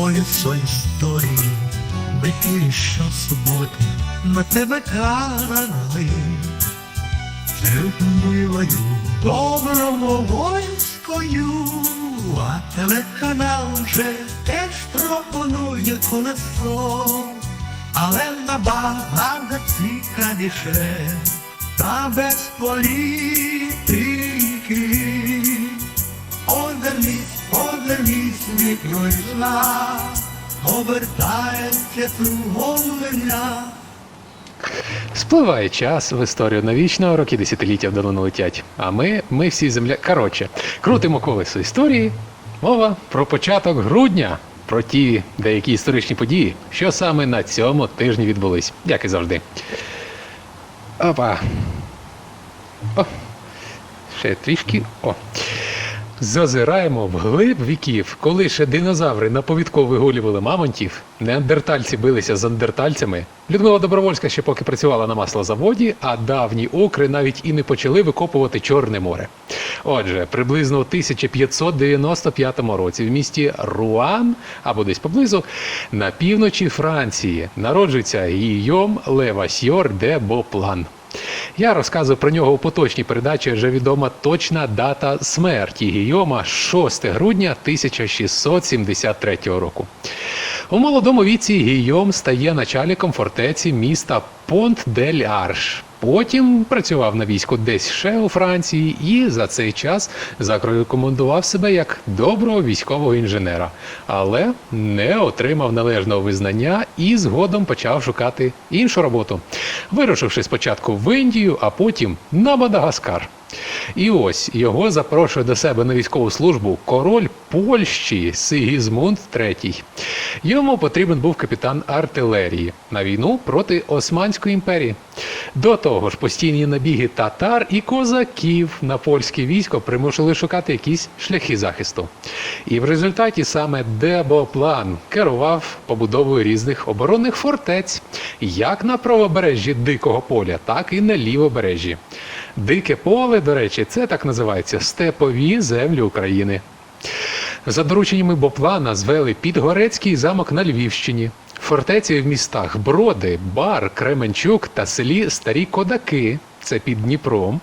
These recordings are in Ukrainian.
Колесо історії, бики щосуботи на тебе карали. Любмилою, доброму воїнською, а телеканал вже теж пропонує колесо, але набагато цікавіше та без політики. Вікно зла, обертається кругом вина. Спливає час в історію навічно, роки десятиліття вдалину летять. А ми, ми всі земля. Коротше, крутимо колесо історії. Мова про початок грудня, про ті деякі історичні події, що саме на цьому тижні відбулись, як і завжди. Опа. О. Ще трішки. О. Зазираємо в глиб віків, коли ще динозаври на повідку вигулювали мамонтів, неандертальці билися з андертальцями. Людмила Добровольська ще поки працювала на маслозаводі, а давні окри навіть і не почали викопувати Чорне море. Отже, приблизно у 1595 році в місті Руан або десь поблизу на півночі Франції народжується Гійом Левасьор де Боплан. Я розказую про нього у поточній передачі, вже відома точна дата смерті Гійома 6 грудня 1673 року. У молодому віці Гійом стає начальником фортеці міста Понт-дель-Арш. Потім працював на війську десь ще у Франції і за цей час зарекомендував себе як доброго військового інженера, але не отримав належного визнання і згодом почав шукати іншу роботу, вирушивши спочатку в Індію, а потім на Мадагаскар. І ось його запрошує до себе на військову службу король Польщі Сигізмунд III. Йому потрібен був капітан артилерії на війну проти Османської імперії. До того ж, постійні набіги татар і козаків на польське військо примусили шукати якісь шляхи захисту. І в результаті саме Дебоплан керував побудовою різних оборонних фортець, як на правобережжі Дикого поля, так і на лівобережжі. Дике поле, до речі, це так називається степові землі України. За дорученнями Боплана звели Підгорецький замок на Львівщині, фортеці в містах Броди, Бар, Кременчук та селі Старі Кодаки, це під Дніпром,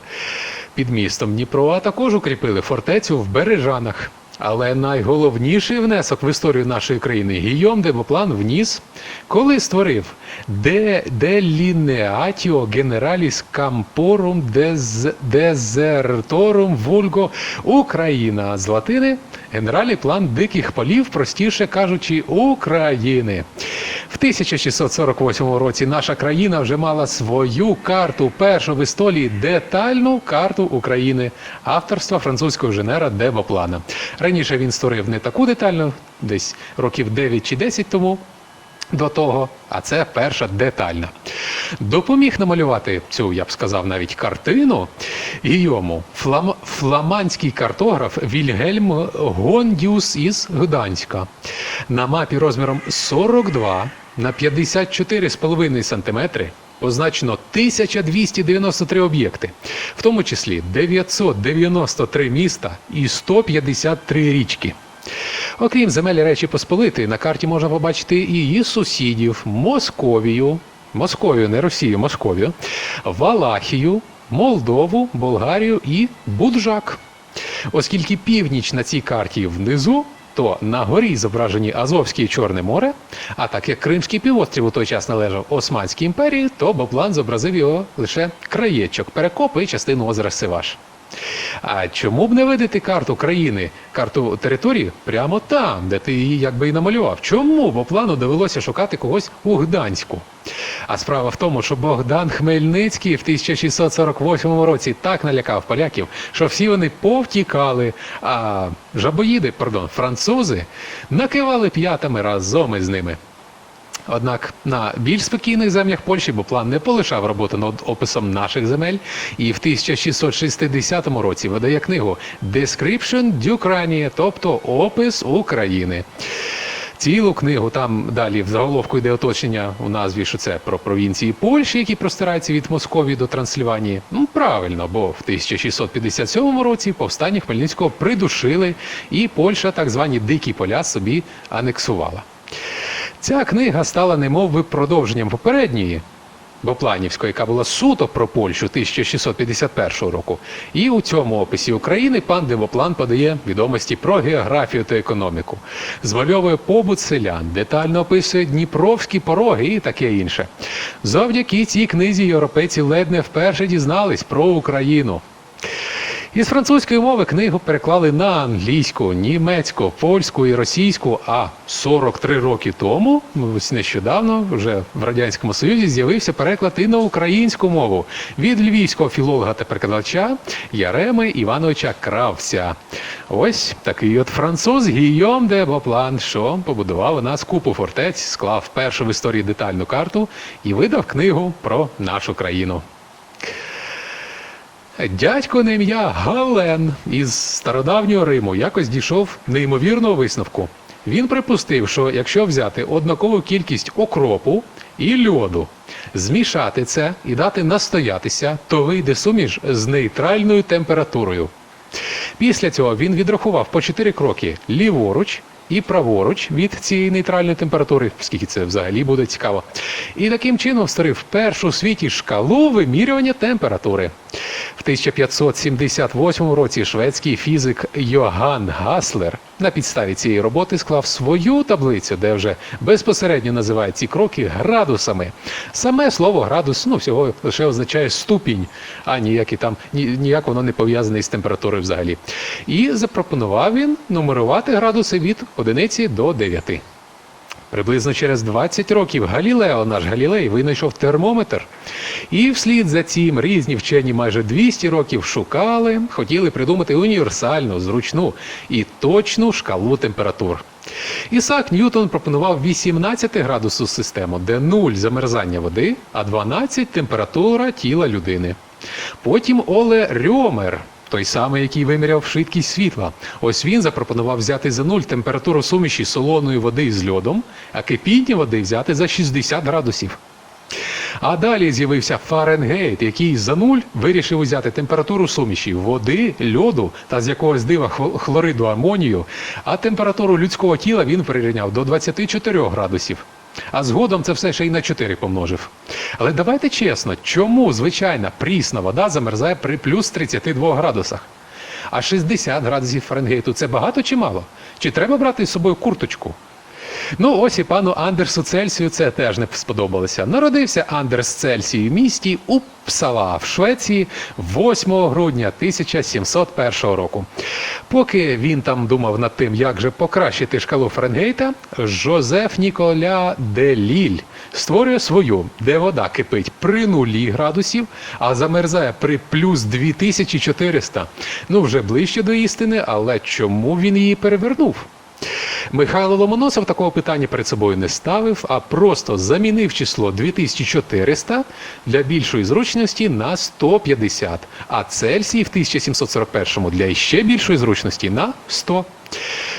під містом Дніпро, а також укріпили фортецю в Бережанах. Але найголовніший внесок в історію нашої країни Гійом де Боплан вніс, коли створив Делінеатіо Генераліс Кампорум дез, Дезерторум Вульго Україна з латини Генералі план диких полів, простіше кажучи, України. В 1648 році наша країна вже мала свою карту, першу в історії детальну карту України авторства французького інженера де Боплана. Раніше він створив не таку детальну, десь років 9 чи 10 тому. До того, а це перша детальна. Допоміг намалювати цю, я б сказав, навіть картину Гійому флам... фламандський картограф Вільгельм Гондіус із Гданська. На мапі розміром 42 на 54,5 см позначено 1293 об'єкти, в тому числі 993 міста і 153 річки. Окрім земель Речі Посполитої, на карті можна побачити і її сусідів Московію, Московію, не Росію, Московію, Валахію, Молдову, Болгарію і Буджак. Оскільки північ на цій карті внизу, то на горі зображені Азовське і Чорне море, а так як Кримський півострів у той час належав Османській імперії, то Боплан зобразив його лише краєчок, перекопи і частину озера Сиваш. А чому б не видати карту країни, карту території прямо там, де ти її якби і намалював? Чому бо плану довелося шукати когось у Гданську? А справа в тому, що Богдан Хмельницький в 1648 році так налякав поляків, що всі вони повтікали, а жабоїди, пардон, французи накивали п'ятами разом із ними. Однак на більш спокійних землях Польщі Боплан не полишав роботу над описом наших земель і в 1660 році видає книгу Description d'Ukraine, тобто Опис України. Цілу книгу. Там далі в заголовку йде оточення у назві, що це про провінції Польщі, які простираються від Московії до Трансліванії. Ну правильно, бо в 1657 році повстання Хмельницького придушили, і Польща так звані дикі поля собі анексувала. Ця книга стала немов би продовженням попередньої. Бопланівської, яка була суто про Польщу 1651 року. І у цьому описі України пан Девоплан подає відомості про географію та економіку, змальовує побут селян, детально описує дніпровські пороги і таке інше. Завдяки цій книзі європейці ледь не вперше дізнались про Україну. Із французької мови книгу переклали на англійську, німецьку, польську і російську. А 43 роки тому, ось нещодавно, вже в радянському союзі, з'явився переклад і на українську мову від львівського філолога та перекладача Яреми Івановича Кравця. Ось такий от француз Гійом де Боплан, що побудував у нас купу фортець, склав першу в історії детальну карту і видав книгу про нашу країну. Дядько на ім'я Гален із стародавнього Риму якось дійшов неймовірного висновку. Він припустив, що якщо взяти однакову кількість окропу і льоду, змішати це і дати настоятися, то вийде суміш з нейтральною температурою. Після цього він відрахував по 4 кроки ліворуч і праворуч від цієї нейтральної температури, скільки це взагалі буде цікаво. І таким чином створив першу у світі шкалу вимірювання температури. В 1578 році шведський фізик Йоган Гаслер на підставі цієї роботи склав свою таблицю, де вже безпосередньо називає ці кроки градусами. Саме слово градус ну, всього лише означає ступінь, а ніякі там ні, ніяк воно не пов'язане з температурою взагалі. І запропонував він нумерувати градуси від одиниці до 9. Приблизно через 20 років Галілео, наш Галілей, винайшов термометр. І вслід за цим різні вчені майже 200 років шукали, хотіли придумати універсальну, зручну і точну шкалу температур. Ісак Ньютон пропонував 18 градусу систему, де 0 замерзання води, а 12 температура тіла людини. Потім Оле Рьомер той самий, який виміряв швидкість світла. Ось він запропонував взяти за нуль температуру суміші солоної води з льодом, а кипіння води взяти за 60 градусів. А далі з'явився Фаренгейт, який за нуль вирішив взяти температуру суміші води, льоду та з якогось дива хл- хлориду амонію, а температуру людського тіла він прирівняв до 24 градусів. А згодом це все ще й на 4 помножив. Але давайте чесно, чому звичайна прісна вода замерзає при плюс 32 градусах? А 60 градусів Фаренгейту це багато чи мало? Чи треба брати з собою курточку? Ну, ось і пану Андерсу Цельсію це теж не сподобалося. Народився Андерс Цельсій в місті Упсала в Швеції 8 грудня 1701 року. Поки він там думав над тим, як же покращити шкалу Фаренгейта, Жозеф Ніколя де Ліль створює свою, де вода кипить при нулі градусів, а замерзає при плюс 2400. Ну, вже ближче до істини, але чому він її перевернув? Михайло Ломоносов такого питання перед собою не ставив, а просто замінив число 2400 для більшої зручності на 150, а Цельсій в 1741 для ще більшої зручності на 100.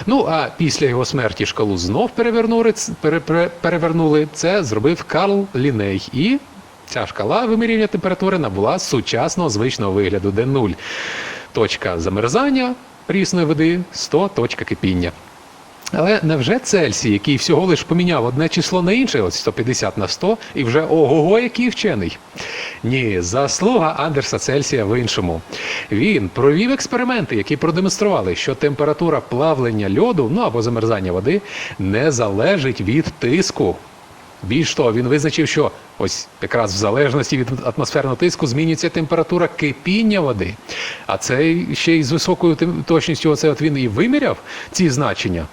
Ну а після його смерті шкалу знов перевернули, пере- пере- перевернули. Це зробив Карл Ліней. І ця шкала вимірювання температури набула сучасного звичного вигляду, де 0 точка замерзання прісної води, 100 точка кипіння. Але невже Цельсій, який всього лиш поміняв одне число на інше, от 150 на 100, і вже ого-го, який вчений? Ні, заслуга Андерса Цельсія в іншому. Він провів експерименти, які продемонстрували, що температура плавлення льоду, ну або замерзання води, не залежить від тиску. Більш того, він визначив, що ось якраз в залежності від атмосферного тиску змінюється температура кипіння води. А це ще й з високою точністю оце от він і виміряв ці значення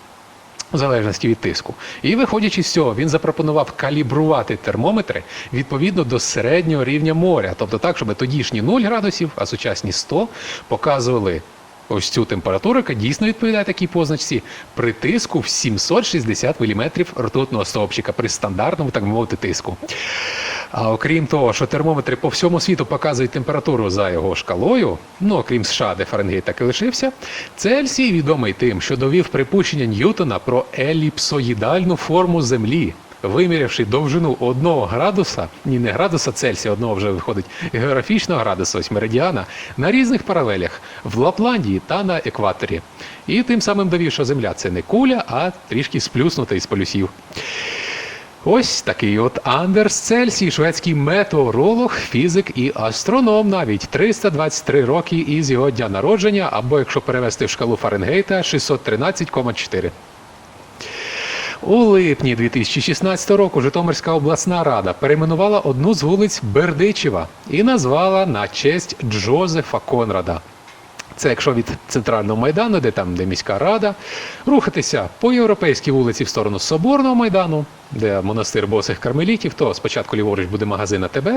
в залежності від тиску. І виходячи з цього, він запропонував калібрувати термометри відповідно до середнього рівня моря. Тобто так, щоб тодішні 0 градусів, а сучасні 100 показували ось цю температуру, яка дійсно відповідає такій позначці, при тиску в 760 мм ртутного стовпчика при стандартному, так би мовити, тиску. А окрім того, що термометри по всьому світу показують температуру за його шкалою, ну окрім США, де Фаренгейт так і лишився, Цельсій відомий тим, що довів припущення Ньютона про еліпсоїдальну форму Землі. Вимірявши довжину одного градуса, ні не градуса Цельсія, одного вже виходить географічного градуса, ось меридіана, на різних паралелях в Лапландії та на екваторі. І тим самим довів, що Земля це не куля, а трішки сплюснута із полюсів. Ось такий от Андерс Цельсій, шведський метеоролог, фізик і астроном навіть 323 роки із його дня народження, або якщо перевести в шкалу Фаренгейта 613,4. У липні 2016 року Житомирська обласна рада перейменувала одну з вулиць Бердичева і назвала на честь Джозефа Конрада. Це якщо від центрального майдану, де там де міська рада, рухатися по європейській вулиці в сторону Соборного майдану, де монастир босих кармелітів, то спочатку ліворуч буде магазин АТБ,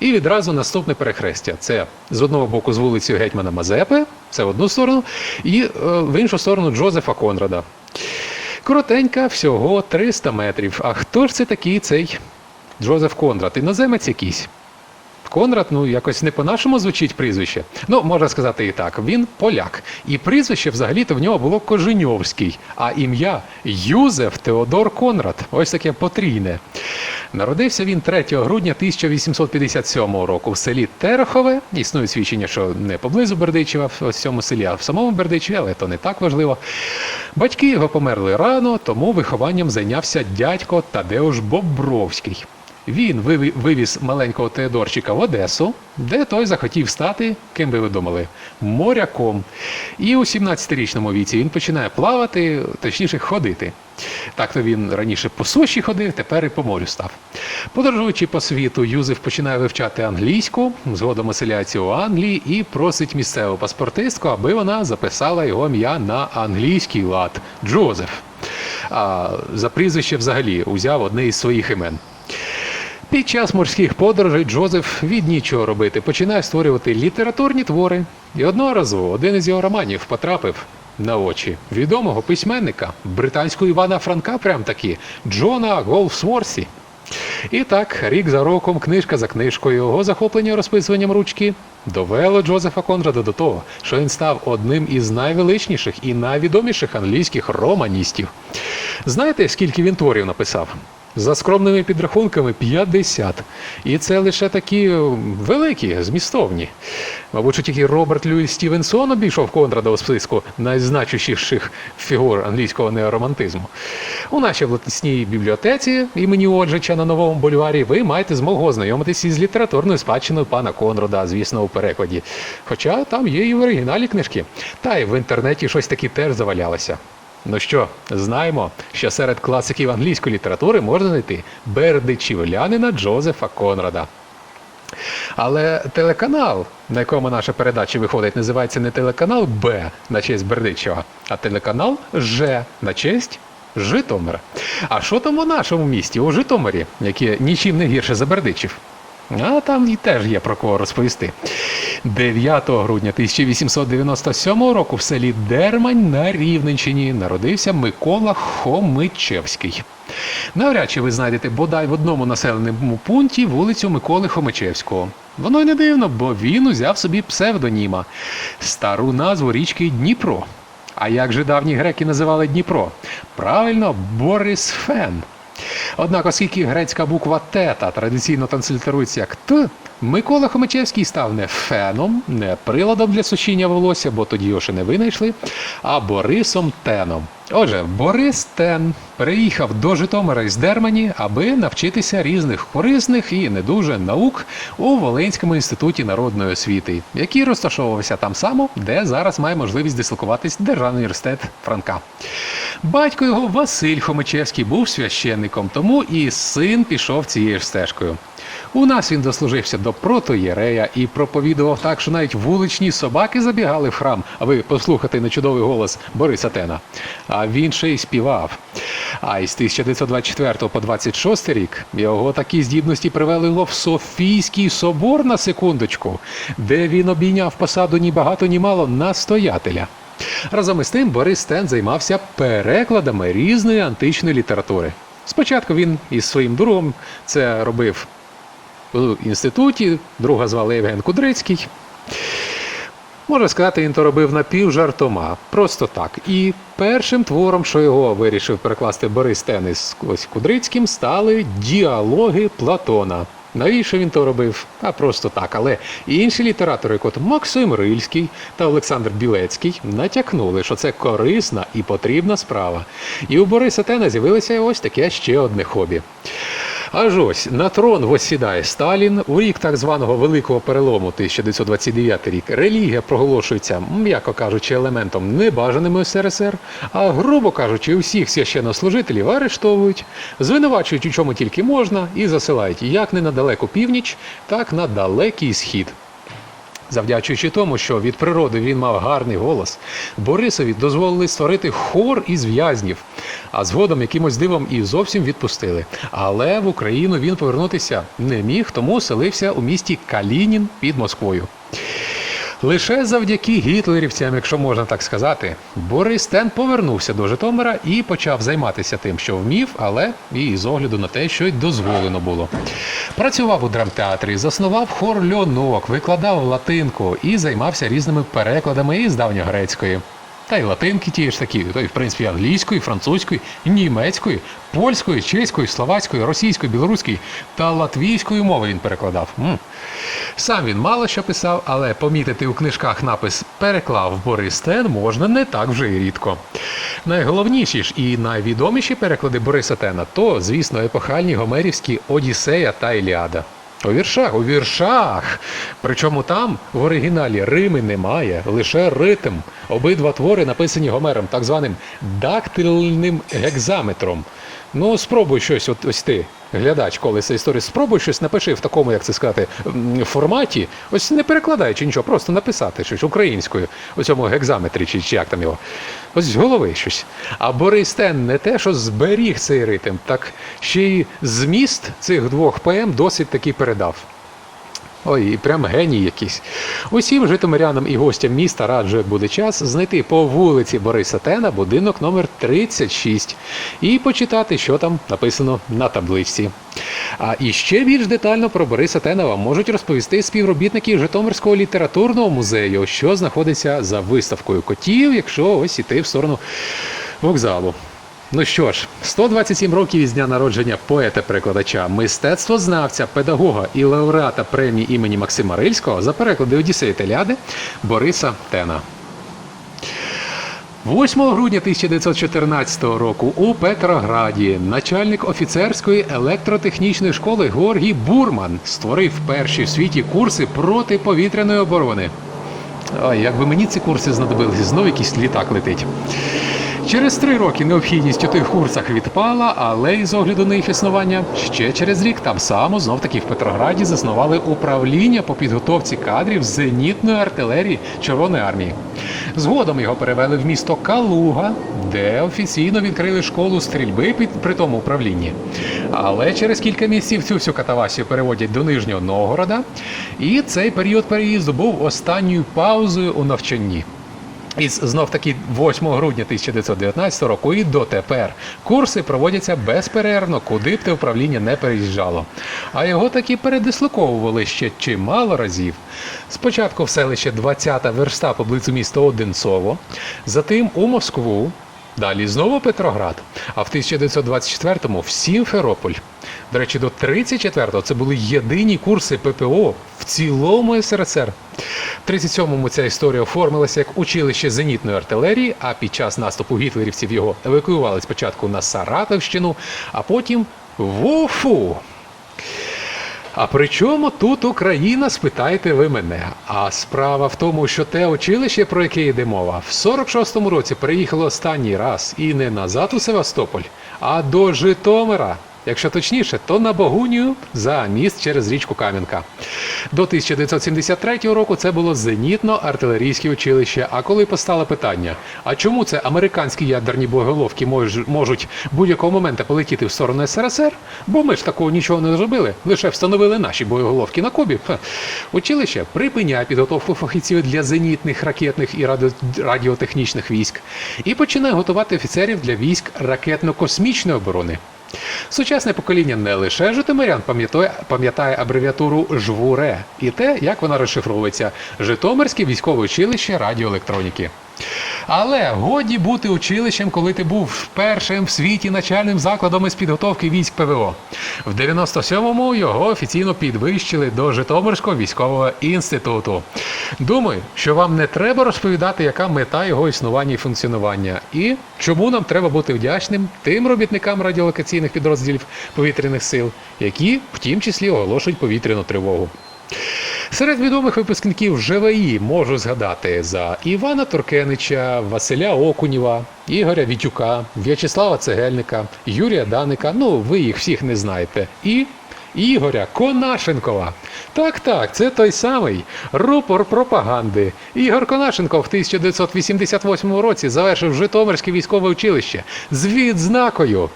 і відразу наступне перехрестя. Це з одного боку з вулиці Гетьмана Мазепи, це в одну сторону, і е, в іншу сторону Джозефа Конрада. Коротенька, всього 300 метрів. А хто ж це такий цей Джозеф Конрад? Іноземець якийсь. Конрад, ну якось не по-нашому звучить прізвище. Ну, можна сказати і так. Він поляк. І прізвище взагалі-то в нього було Коженьовський, а ім'я Юзеф Теодор Конрад. Ось таке потрійне. Народився він 3 грудня 1857 року в селі Терехове. Існує свідчення, що не поблизу Бердичева, в цьому селі, а в самому Бердичеві, але то не так важливо. Батьки його померли рано, тому вихованням зайнявся дядько Тадеуш Бобровський. Він вивіз маленького Теодорчика в Одесу, де той захотів стати, ким би ви думали, моряком. І у 17-річному віці він починає плавати, точніше ходити. Так-то він раніше по суші ходив, тепер і по морю став. Подорожуючи по світу, Юзеф починає вивчати англійську, згодом оселяється у Англії і просить місцеву паспортистку, аби вона записала його ім'я на англійський лад Джозеф. А за прізвище взагалі узяв одне із своїх імен. Під час морських подорожей Джозеф від нічого робити починає створювати літературні твори. І одного разу один із його романів потрапив на очі відомого письменника британського Івана Франка, прям таки Джона Голсворсі. І так, рік за роком, книжка за книжкою, його захоплення розписуванням ручки довело Джозефа Конрада до того, що він став одним із найвеличніших і найвідоміших англійських романістів. Знаєте, скільки він творів написав? За скромними підрахунками 50. І це лише такі е, великі, змістовні. Мабуть, тільки Роберт Льюіс Стівенсон обійшов Конрада у списку найзначущіших фігур англійського неоромантизму. У нашій обласній бібліотеці імені Оджича на новому бульварі ви маєте змогу ознайомитися із літературною спадщиною пана Конрада, звісно, у перекладі. Хоча там є і в оригіналі книжки. Та й в інтернеті щось таке теж завалялося. Ну що, знаємо, що серед класиків англійської літератури можна знайти бердичівлянина Джозефа Конрада. Але телеканал, на якому наша передача виходить, називається не телеканал Б на честь Бердичева, а телеканал Ж на честь Житомира. А що там у нашому місті, у Житомирі, яке нічим не гірше за Бердичів? А там і теж є про кого розповісти. 9 грудня 1897 року в селі Дермань на Рівненщині народився Микола Хомичевський. Навряд чи ви знайдете бодай в одному населеному пункті вулицю Миколи Хомичевського. Воно й не дивно, бо він узяв собі псевдоніма стару назву річки Дніпро. А як же давні греки називали Дніпро? Правильно, Борисфен. Однак, оскільки грецька буква тета традиційно транслітерується як Т, Микола Хомичевський став не феном, не приладом для сушіння волосся, бо тоді його ще не винайшли, а Борисом Теном. Отже, Борис Тен переїхав до Житомира із Дермані, аби навчитися різних корисних і не дуже наук у Волинському інституті народної освіти, який розташовувався там само, де зараз має можливість дислокуватись Державний університет Франка. Батько його Василь Хомичевський був священником, тому і син пішов цією ж стежкою. У нас він дослужився до протоєрея і проповідував так, що навіть вуличні собаки забігали в храм, аби послухати нечудовий голос Бориса Тена. А він ще й співав. А із 1924 по 26 рік його такі здібності привели в Софійський собор на секундочку, де він обійняв посаду ні багато, ні мало настоятеля. Разом із тим Борис Тен займався перекладами різної античної літератури. Спочатку він із своїм другом це робив в інституті, друга звали Євген Кудрицький. Можна сказати, він то робив напівжартома, просто так. І першим твором, що його вирішив перекласти Борис Тенис ось Кудрицьким, стали діалоги Платона. Навіщо він то робив? А просто так. Але інші літератори, як от Максим Рильський та Олександр Білецький, натякнули, що це корисна і потрібна справа. І у Бориса Тена з'явилося ось таке ще одне хобі. Аж ось на трон восідає Сталін. У рік так званого великого перелому 1929 рік релігія проголошується, м'яко кажучи, елементом небажаним у СРСР, а грубо кажучи, усіх священнослужителів арештовують, звинувачують у чому тільки можна і засилають як не на далеку північ, так на далекий схід. Завдячуючи тому, що від природи він мав гарний голос, Борисові дозволили створити хор із в'язнів, а згодом якимось дивом і зовсім відпустили. Але в Україну він повернутися не міг, тому селився у місті Калінін під Москвою. Лише завдяки гітлерівцям, якщо можна так сказати, Борис Тен повернувся до Житомира і почав займатися тим, що вмів, але і з огляду на те, що й дозволено було. Працював у драмтеатрі, заснував хор льонок, викладав латинку і займався різними перекладами із давньогрецької. Та й латинки ті ж такі, то й в принципі англійської, французької, німецької, польської, чеської, словацької, російської, білоруської та латвійської мови він перекладав. Сам він мало що писав, але помітити у книжках напис Переклав Борис Тен можна не так вже й рідко. Найголовніші ж і найвідоміші переклади Бориса Тена то, звісно, епохальні гомерівські Одіссея та Іліада. У віршах, у віршах. Причому там в оригіналі Рими немає, лише ритм. Обидва твори написані Гомером, так званим дактильним гекзаметром. Ну, спробуй щось, от ось ти, глядач, коли це історія, спробуй щось напиши в такому, як це сказати, форматі. Ось не перекладаючи нічого, просто написати щось українською, у цьому гекзаметрі, чи, чи як там його. Ось з голови щось. А Борис Тен не те, що зберіг цей ритм, так ще й зміст цих двох поем досить таки передав. Ой, і прям геній якийсь. Усім житомирянам і гостям міста раджу, як буде час, знайти по вулиці Бориса Тена будинок номер 36 і почитати, що там написано на табличці. А і ще більш детально про Бориса Тена вам можуть розповісти співробітники Житомирського літературного музею, що знаходиться за виставкою котів, якщо ось іти в сторону вокзалу. Ну що ж, 127 років із дня народження поета-перекладача, мистецтвознавця, педагога і лауреата премії імені Максима Рильського за переклади Одіссеї та Ляди Бориса Тена. 8 грудня 1914 року у Петрограді начальник офіцерської електротехнічної школи Георгій Бурман створив перші в світі курси протиповітряної оборони. Ой, якби мені ці курси знадобилися, знов якийсь літак летить. Через три роки необхідність у тих курсах відпала, але із огляду на їх існування ще через рік там само знов таки в Петрограді заснували управління по підготовці кадрів зенітної артилерії Червоної армії. Згодом його перевели в місто Калуга, де офіційно відкрили школу стрільби під при тому управлінні. Але через кілька місяців цю всю катавасію переводять до Нижнього Новгорода, і цей період переїзду був останньою паузою у навчанні. І знов таки 8 грудня 1919 року і дотепер курси проводяться безперервно, куди б те управління не переїжджало. А його таки передислоковували ще чимало разів. Спочатку в селище 20-та верста поблизу міста Одинцово, затим у Москву, Далі знову Петроград, а в 1924-му в Сімферополь. До речі, до 34-го це були єдині курси ППО в цілому СРСР. В 37-му ця історія оформилася як училище зенітної артилерії, а під час наступу гітлерівців його евакуювали спочатку на Саратовщину, а потім в Уфу. А при чому тут Україна, спитаєте ви мене? А справа в тому, що те училище, про яке йде мова, в 46-му році приїхало останній раз і не назад у Севастополь, а до Житомира. Якщо точніше, то на Богунію за міст через річку Кам'янка. До 1973 року це було зенітно-артилерійське училище. А коли постало питання, а чому це американські ядерні боєголовки мож- можуть будь-якого моменту полетіти в сторону СРСР? Бо ми ж такого нічого не зробили, лише встановили наші боєголовки на Кубі. Училище припиняє підготовку фахівців для зенітних, ракетних і радіо- радіотехнічних військ і починає готувати офіцерів для військ ракетно-космічної оборони. Сучасне покоління не лише житомирян пам'ятає, абревіатуру ЖВУРЕ і те, як вона розшифровується Житомирське військове училище радіоелектроніки. Але годі бути училищем, коли ти був першим в світі начальним закладом із підготовки військ ПВО. В 97-му його офіційно підвищили до Житомирського військового інституту. Думаю, що вам не треба розповідати, яка мета його існування і функціонування, і чому нам треба бути вдячним тим робітникам радіолокаційних підрозділів повітряних сил, які в тім числі оголошують повітряну тривогу. Серед відомих випускників ЖВІ можу згадати за Івана Туркенича, Василя Окунєва, Ігоря Вітюка, В'ячеслава Цегельника, Юрія Даника. Ну, ви їх всіх не знаєте. І Ігоря Конашенкова. Так, так, це той самий рупор пропаганди. Ігор Конашенков в 1988 році завершив Житомирське військове училище з відзнакою.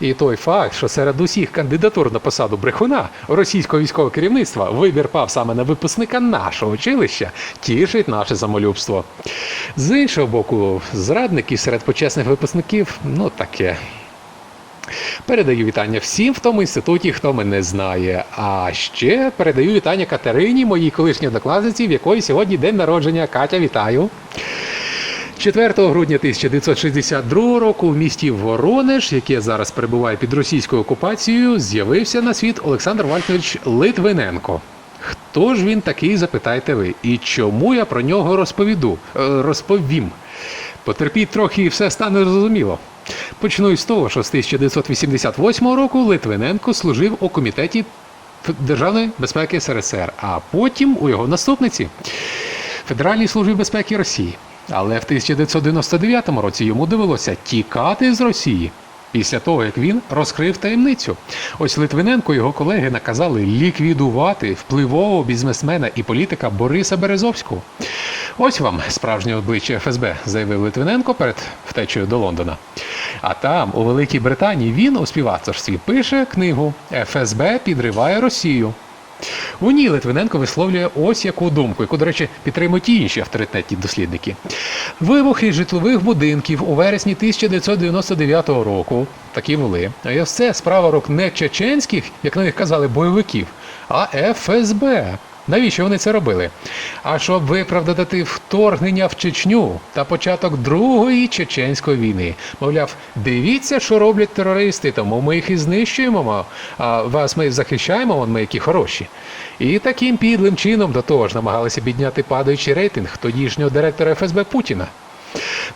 І той факт, що серед усіх кандидатур на посаду брехуна російського військового керівництва вибір пав саме на випускника нашого училища, тішить наше самолюбство. З іншого боку, зрадників серед почесних випускників, ну таке. Передаю вітання всім в тому інституті, хто мене знає. А ще передаю вітання Катерині, моїй колишній однокласниці, в якої сьогодні день народження. Катя, вітаю. 4 грудня 1962 року в місті Воронеж, яке зараз перебуває під російською окупацією, з'явився на світ Олександр Вальтович Литвиненко. Хто ж він такий, запитаєте ви? І чому я про нього розповіду, е, розповім? Потерпіть трохи і все стане зрозуміло. Почну із того, що з 1988 року Литвиненко служив у комітеті Державної безпеки СРСР, а потім у його наступниці Федеральній службі безпеки Росії. Але в 1999 році йому довелося тікати з Росії. Після того, як він розкрив таємницю, ось Литвиненко і його колеги наказали ліквідувати впливового бізнесмена і політика Бориса Березовського. Ось вам справжнє обличчя ФСБ, заявив Литвиненко перед втечею до Лондона. А там, у Великій Британії, він у співавторстві пише книгу ФСБ підриває Росію. У ній Литвиненко висловлює ось яку думку, яку, до речі, підтримують і інші авторитетні дослідники. Вибухи житлових будинків у вересні 1999 року такі були. А це справа рук не чеченських, як на них казали, бойовиків, а ФСБ. Навіщо вони це робили? А щоб виправдати вторгнення в Чечню та початок Другої чеченської війни. Мовляв, дивіться, що роблять терористи, тому ми їх і знищуємо. А вас ми захищаємо, вон ми які хороші. І таким підлим чином до того ж намагалися підняти падаючий рейтинг тодішнього директора ФСБ Путіна.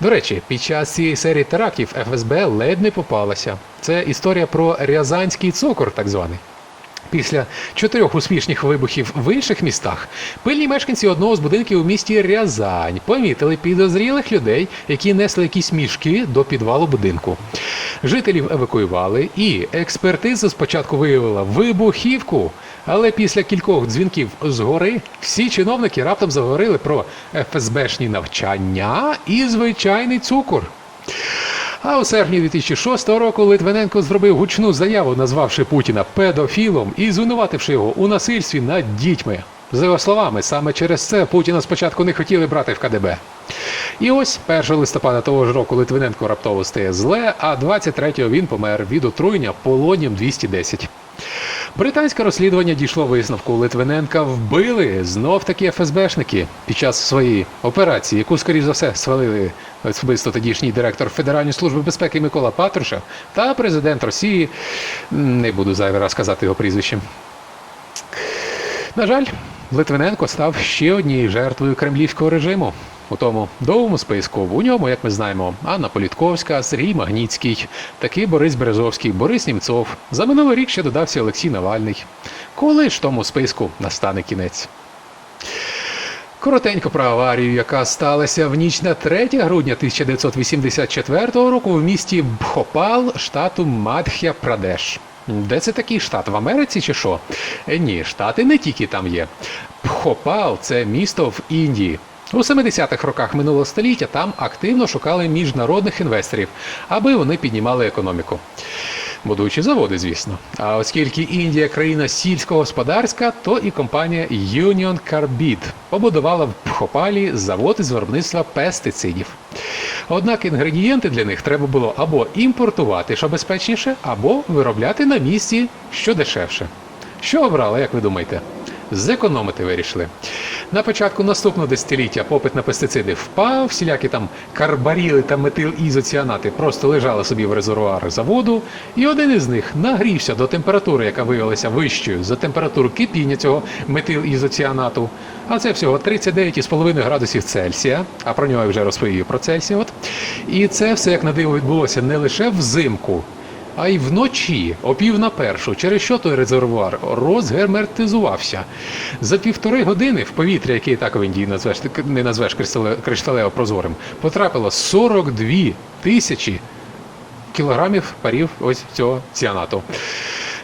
До речі, під час цієї серії терактів ФСБ ледь не попалася. Це історія про Рязанський цокор, так званий. Після чотирьох успішних вибухів в інших містах пильні мешканці одного з будинків у місті Рязань помітили підозрілих людей, які несли якісь мішки до підвалу будинку. Жителів евакуювали, і експертиза спочатку виявила вибухівку. Але після кількох дзвінків згори всі чиновники раптом заговорили про ФСБшні навчання і звичайний цукор. А у серпні 2006 року Литвиненко зробив гучну заяву, назвавши Путіна педофілом і звинувативши його у насильстві над дітьми. За його словами, саме через це Путіна спочатку не хотіли брати в КДБ. І ось 1 листопада того ж року Литвиненко раптово стає зле, а 23-го він помер від отруєння полонієм 210. Британське розслідування дійшло висновку Литвиненка вбили знов таки ФСБшники під час своєї операції, яку, скоріш за все, свалили особисто тодішній директор Федеральної служби безпеки Микола Патрушев та президент Росії. Не буду зайвий раз казати його прізвище. На жаль, Литвиненко став ще однією жертвою кремлівського режиму. У тому довгому списку у ньому, як ми знаємо, Анна Політковська, Сергій Магніцький, такий Борис Березовський, Борис Німцов. За минулий рік ще додався Олексій Навальний. Коли ж тому списку настане кінець? Коротенько про аварію, яка сталася в ніч на 3 грудня 1984 року в місті Бхопал, штату Мадхя Прадеш. Де це такий штат? В Америці чи що? Е, Ні, штати не тільки там є. Пхопал це місто в Індії. У 70-х роках минулого століття там активно шукали міжнародних інвесторів, аби вони піднімали економіку. Будуючи заводи, звісно. А оскільки Індія країна сільськогосподарська, то і компанія Union Carbide побудувала в Пхопалі завод із виробництва пестицидів. Однак інгредієнти для них треба було або імпортувати, що безпечніше, або виробляти на місці, що дешевше. Що обрали, як ви думаєте? Зекономити вирішили. На початку наступного десятиліття попит на пестициди впав, всілякі там карбаріли та метилізоціанати просто лежали собі в резервуарах заводу, і один із них нагрівся до температури, яка виявилася вищою за температуру кипіння цього метилізоціанату. А це всього 39,5 градусів Цельсія, а про нього я вже розповів про Цельсія. От. І це все, як на диво, відбулося не лише взимку, а й вночі, о пів на першу, через що той резервуар розгерметизувався. За півтори години в повітря, яке так в Індії назвеш, не назвеш криштале- кришталево прозорим, потрапило 42 тисячі кілограмів парів ось цього ціанату.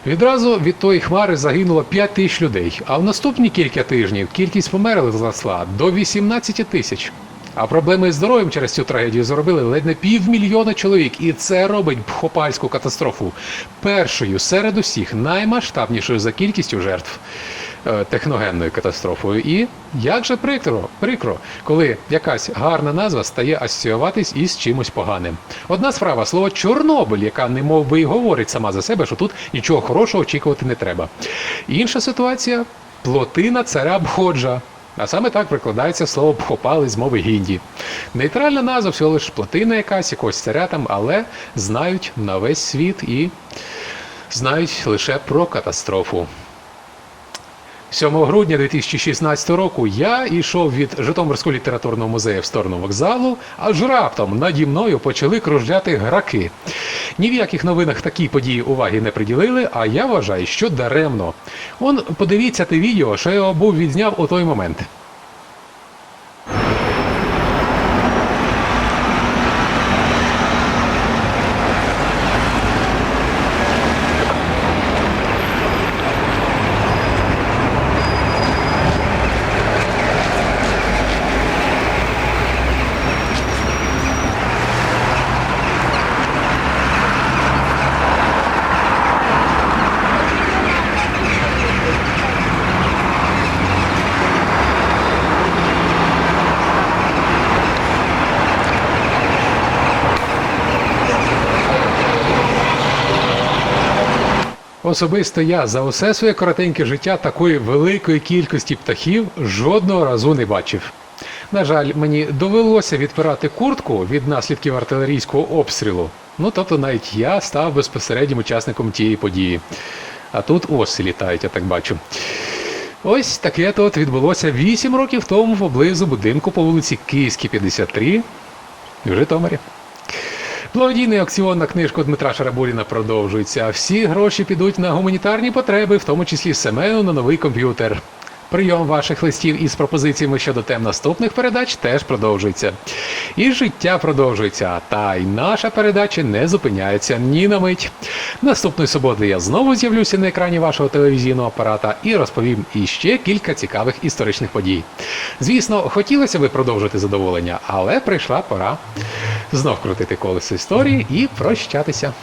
Відразу від тої хмари загинуло 5 тисяч людей, а в наступні кілька тижнів кількість померлих зросла до 18 тисяч. А проблеми з здоров'ям через цю трагедію зробили ледь не півмільйона чоловік, і це робить бхопальську катастрофу першою серед усіх наймасштабнішою за кількістю жертв е, техногенною катастрофою. І як же прикро, прикро, коли якась гарна назва стає асоціюватись із чимось поганим. Одна справа слово Чорнобиль, яка не мов би і говорить сама за себе, що тут нічого хорошого очікувати не треба. Інша ситуація плотина царя Бходжа. А саме так прикладається слово бхопали з мови гінді. Нейтральна назва всього лише плотина якась, якогось царя там, але знають на весь світ і знають лише про катастрофу. 7 грудня 2016 року я йшов від Житомирського літературного музею в сторону вокзалу, аж раптом наді мною почали кружляти граки. Ні в яких новинах такі події уваги не приділили, а я вважаю, що даремно. Он подивіться те відео, що я був відзняв у той момент. Особисто я за усе своє коротеньке життя такої великої кількості птахів жодного разу не бачив. На жаль, мені довелося відпирати куртку від наслідків артилерійського обстрілу. Ну тобто навіть я став безпосереднім учасником тієї події. А тут оси літають, я так бачу. Ось таке то от відбулося 8 років тому поблизу будинку по вулиці Київській, 53 в Житомирі. Благодійний аукціон на книжку Дмитра Шарабуліна продовжується. Всі гроші підуть на гуманітарні потреби, в тому числі Семену на новий комп'ютер. Прийом ваших листів із пропозиціями щодо тем наступних передач теж продовжується. І життя продовжується, та й наша передача не зупиняється ні на мить. Наступної суботи я знову з'явлюся на екрані вашого телевізійного апарата і розповім іще кілька цікавих історичних подій. Звісно, хотілося би продовжити задоволення, але прийшла пора знов крутити колесо історії і прощатися.